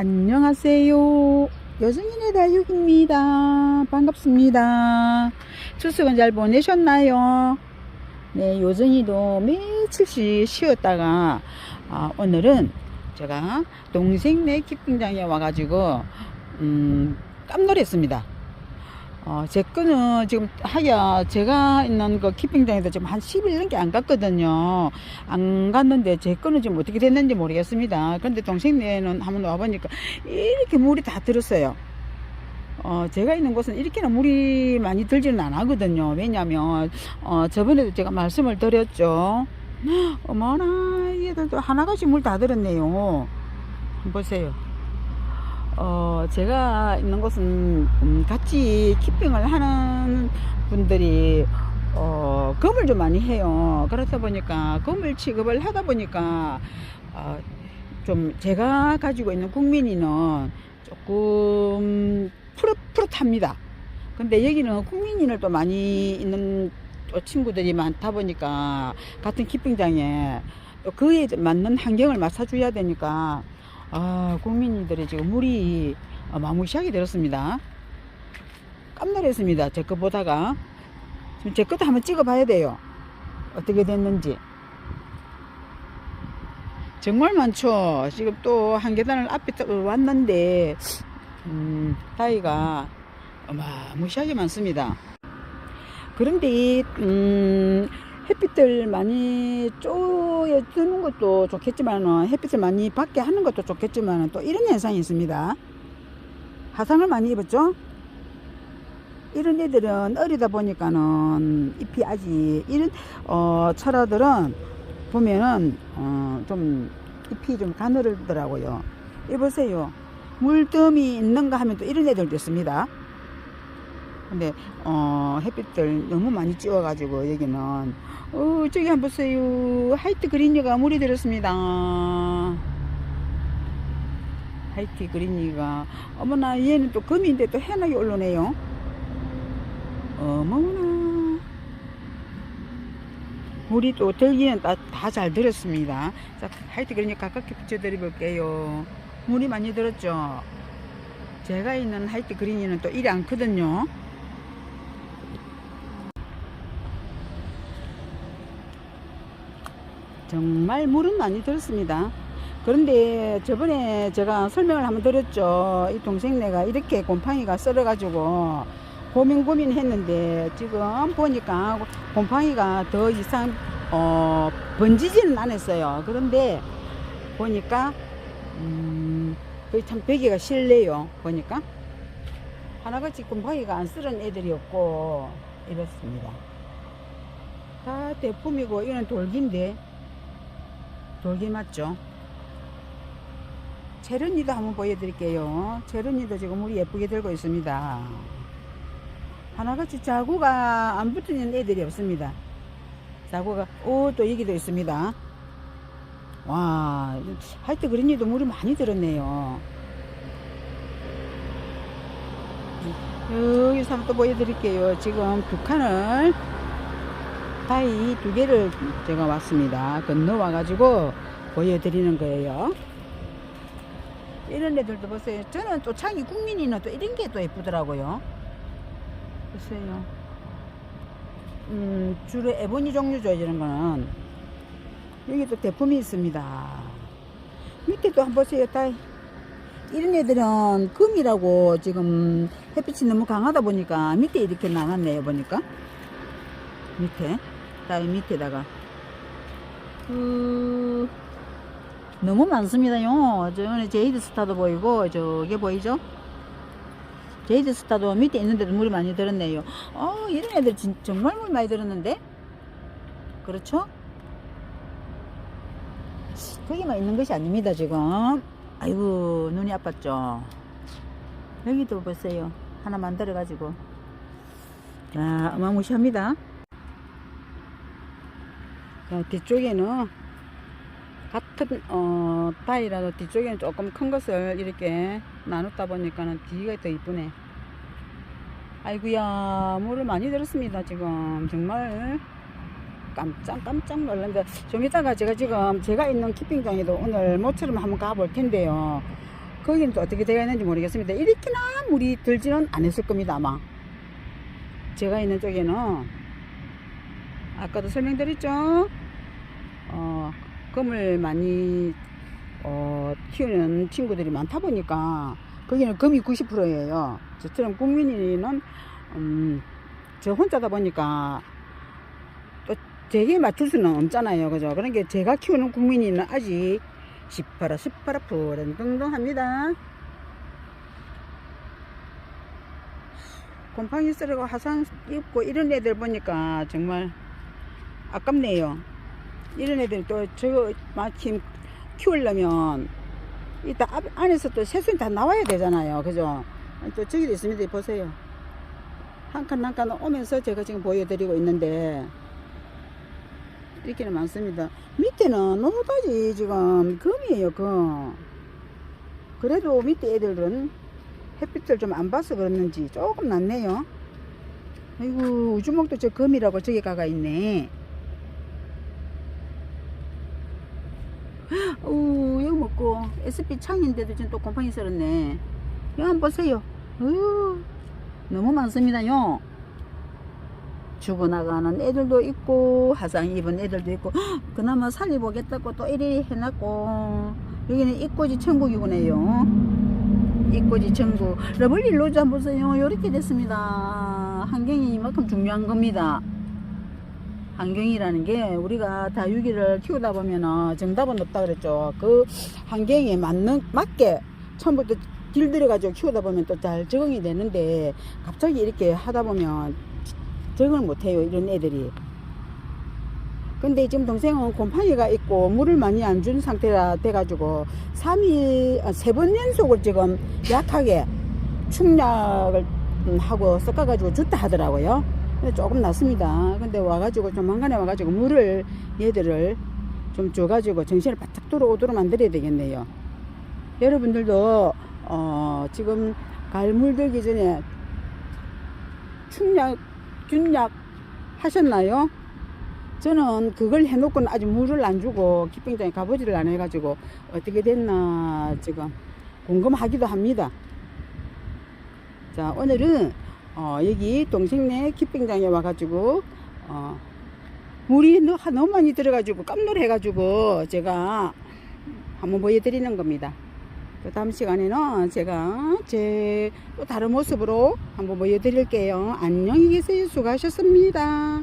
안녕하세요. 여승인의 다육입니다. 반갑습니다. 추석은 잘 보내셨나요? 네, 요정이도 며칠씩 쉬었다가 아, 오늘은 제가 동생네 키핑장에 와가지고 음, 깜놀했습니다. 어, 제 거는 지금 하야 제가 있는 그 키핑장에도 지금 한 10일 넘게 안 갔거든요. 안 갔는데 제 거는 지금 어떻게 됐는지 모르겠습니다. 그런데 동생네는 한번 와보니까 이렇게 물이 다 들었어요. 어, 제가 있는 곳은 이렇게는 물이 많이 들지는 않거든요. 왜냐면, 어, 저번에도 제가 말씀을 드렸죠. 어머나, 얘들도 하나같이 물 다 들었네요. 한번 보세요. 어, 제가 있는 곳은 음, 같이 키핑을 하는 분들이 어, 검을 좀 많이 해요. 그렇다 보니까 검을 취급을 하다 보니까 어, 좀 제가 가지고 있는 국민이는 조금 푸릇 푸릇합니다. 근데 여기는 국민인을 또 많이 있는 또 친구들이 많다 보니까 같은 키핑장에 또 그에 맞는 환경을 맞춰줘야 되니까 아, 국민들이 지금 물이 어, 마무시하게 들었습니다. 깜놀했습니다. 제 거 보다가. 지금 제 것도 한번 찍어 봐야 돼요. 어떻게 됐는지. 정말 많죠. 지금 또 한 계단을 앞에 또 왔는데, 음, 다이가 어마무시하게 많습니다. 그런데, 음, 햇빛을 많이 쪼여 뜨는 것도 좋겠지만 햇빛을 많이 받게 하는 것도 좋겠지만 또 이런 현상이 있습니다. 화상을 많이 입었죠? 이런 애들은 어리다 보니까는 잎이 아직 이런 어 철화들은 보면은 어좀 잎이 좀 가늘더라고요. 이 보세요. 물뜸이 있는가 하면 또 이런 애들도 있습니다. 근데 어 햇빛을 너무 많이 찌워가지고 여기는. 어 저기 한번 보세요. 하이트 그린이가 물이 들었습니다. 하이트 그린이가. 어머나 얘는 또 금인데 또 해나게 올라오네요. 어머나. 물이 또 들기는 다잘 들었습니다. 자 하이트 그린이 가깝게 붙여드려 볼게요. 물이 많이 들었죠? 제가 있는 하이트 그린이는 또 이리 않거든요 정말 물은 많이 들었습니다. 그런데 저번에 제가 설명을 한번 드렸죠. 이 동생네가 이렇게 곰팡이가 썰어가지고 고민 고민 했는데 지금 보니까 곰팡이가 더 이상 어, 번지지는 않았어요. 그런데 보니까 음, 거의 참 베기가 싫네요. 보니까 하나같이 곰팡이가 안 쓰는 애들이 없고 이렇습니다. 다 대품이고 이건 돌기인데 돌기 맞죠? 체르니도 한번 보여드릴게요. 체르니도 지금 우리 예쁘게 들고 있습니다. 하나같이 자구가 안 붙는 애들이 없습니다. 자구가, 오, 또 여기도 있습니다. 와, 하여튼 그린이도 물이 많이 들었네요. 여기서 한번 또 보여드릴게요. 지금 두 칸을 다이 두 개를 제가 왔습니다. 건너와 가지고 보여드리는 거예요. 이런 애들도 보세요. 저는 또 창이 국민이는 또 이런 게 또 예쁘더라고요. 보세요. 음, 주로 에보니 종류죠, 이런 거는. 여기 또 대품이 있습니다. 밑에 또 한번 보세요. 다 이런 애들은 금이라고 지금 햇빛이 너무 강하다 보니까 밑에 이렇게 나눴네요, 보니까. 밑에. 다이 밑에다가. 그, 너무 많습니다요. 저기 제이드 스타도 보이고, 저게 보이죠? 제이드 스타도 밑에 있는데도 물이 많이 들었네요. 어, 이런 애들 진, 정말 물 많이 들었는데? 그렇죠? 거기만 있는 것이 아닙니다, 지금. 아이고, 눈이 아팠죠? 여기도 보세요. 하나 만들어 가지고. 자, 어마무시합니다. 자, 뒤쪽에는 같은 어 타이라도 뒤쪽에는 조금 큰 것을 이렇게 나눴다 보니까는 뒤가 더 이쁘네. 아이구야 물을 많이 들었습니다 지금 정말 깜짝 깜짝 놀랐는데 좀 이따가 제가 지금 제가 있는 키핑장에도 오늘 모처럼 한번 가볼 텐데요. 거기는 또 어떻게 되어 있는지 모르겠습니다. 이렇게나 물이 들지는 않았을 겁니다, 아마. 제가 있는 쪽에는, 아까도 설명드렸죠? 어, 금을 많이, 어, 키우는 친구들이 많다 보니까, 거기는 금이 90%예요. 저처럼 국민이는, 음, 저 혼자다 보니까, 또 제게 맞출 수는 없잖아요. 그죠? 그러니까 제가 키우는 국민이는 아직 18화, 18화, 푸른둥둥합니다. 곰팡이 쓰려고 화상 입고 이런 애들 보니까 정말 아깝네요. 이런 애들 또 저거 마침 키우려면 이따 앞, 안에서 또 새순이 다 나와야 되잖아요. 그죠? 또 저기도 있습니다. 보세요. 한 칸 한 칸 오면서 제가 지금 보여드리고 있는데 이렇게는 많습니다. 밑에는 노다지 지금 금이에요, 금. 그래도 밑에 애들은 햇빛을 좀 안 봐서 그렇는지 조금 낫네요. 아이고, 우주목도 저 금이라고 저기 가가 있네. 우 여기 먹고 SP 창인데도 지금 또 곰팡이 썰었네. 이거 한번 보세요. 어휴, 너무 많습니다요. 죽어나가는 애들도 있고 화상 입은 애들도 있고 헉, 그나마 살려보겠다고 또 이리 해놨고 여기는 이꼬지 천국이구네요 이꼬지 천국 러블리 로즈 한번 보세요 이렇게 됐습니다 환경이 이만큼 중요한 겁니다 환경이라는 게 우리가 다육이를 키우다 보면은 정답은 없다 그랬죠. 그 환경에 맞는 맞게 처음부터 길들여 가지고 키우다 보면 또 잘 적응이 되는데 갑자기 이렇게 하다 보면 적응을 못 해요 이런 애들이. 근데 지금 동생은 곰팡이가 있고 물을 많이 안 준 상태라 돼가지고 3일 아, 세번 연속을 지금 약하게 충약을 음, 하고 섞어가지고 줬다 하더라고요 조금 낫습니다 근데 와가지고 좀 한간에 와가지고 물을 얘들을 좀 줘가지고 정신을 바짝 돌아오도록 만들어야 되겠네요 여러분들도 어, 지금 가을 물 들기 전에 충약 균약 하셨나요? 저는 그걸 해놓고는 아직 물을 안 주고 기병장에 가보지를 안 해가지고 어떻게 됐나 지금 궁금하기도 합니다. 자 오늘은 어, 여기 동생네 기병장에 와가지고 어, 물이 너- 너무 많이 들어가지고 깜놀해가지고 제가 한번 보여드리는 겁니다. 또 다음 시간에는 제가 제 또 다른 모습으로 한번 보여드릴게요. 안녕히 계세요. 수고하셨습니다.